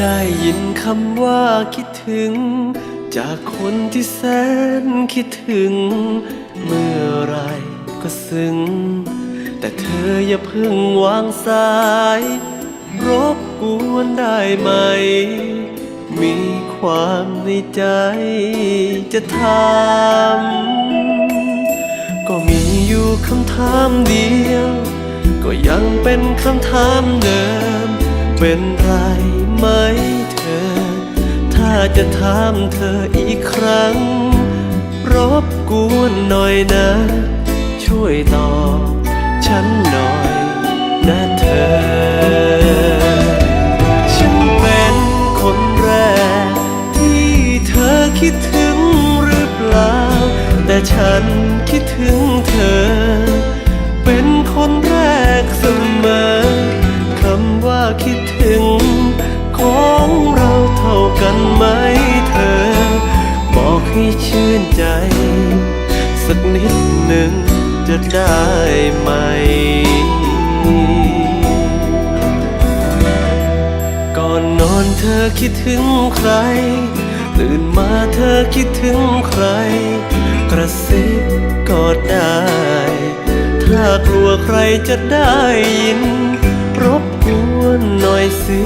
ได้ยินคำว่าคิดถึง จากคนที่แสนคิดถึง เมื่อไรก็ซึ้ง แต่เธออย่าเพิ่งวางสาย รบกวนได้ไหม มีความในใจจะถามก็มีอยู่คำถามเดียว ก็ยังเป็นคำถามเดิม เป็นไรไหมเธอ ถ้าจะถามเธออีกครั้ง รบกวนหน่อยนะ ช่วยตอบฉันหน่อยนะเธอ ฉันเป็นคนแรก ที่เธอคิดถึงหรือเปล่า แต่ฉันคิดถึงเธอ เป็นคนแรกเสมอ ให้ชื่นใจ สักนิดหนึ่งจะได้ไหม ก่อนนอนเธอคิดถึงใคร ตื่นมาเธอคิดถึงใคร กระซิบกอดได้ ถ้ากลัวใครจะได้ยิน รบกวนหน่อยสิ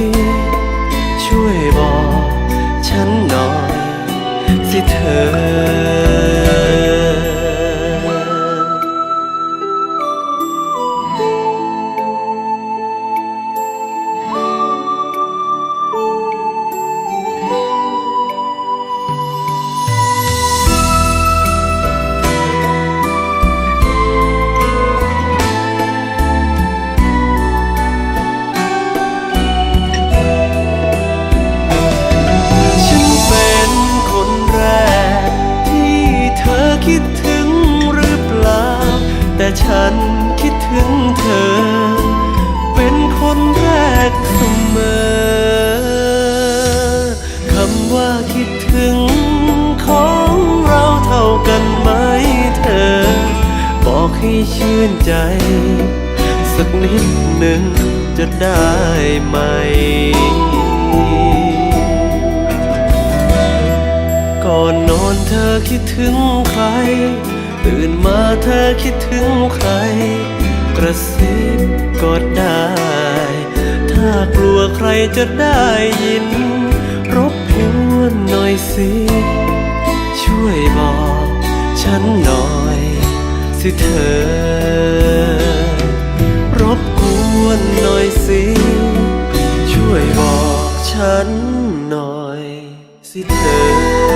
ช่วยบอก แต่ฉันคิดถึงเธอ เป็นคนแรกเสมอคำว่าคิดถึงของเราเท่ากันไหมเธอ บอกให้ชื่นใจ สักนิดหนึ่งจะได้ไหมก่อนนอนเธอคิดถึงใคร ตื่นมาเธอคิดถึงใคร กระซิบกอดได้ ถ้ากลัวใครจะได้ยิน รบกวนหน่อยสิ ช่วยบอก ฉันหน่อย สิเธอ รบกวนหน่อยสิ ช่วยบอกฉันหน่อย สิเธอ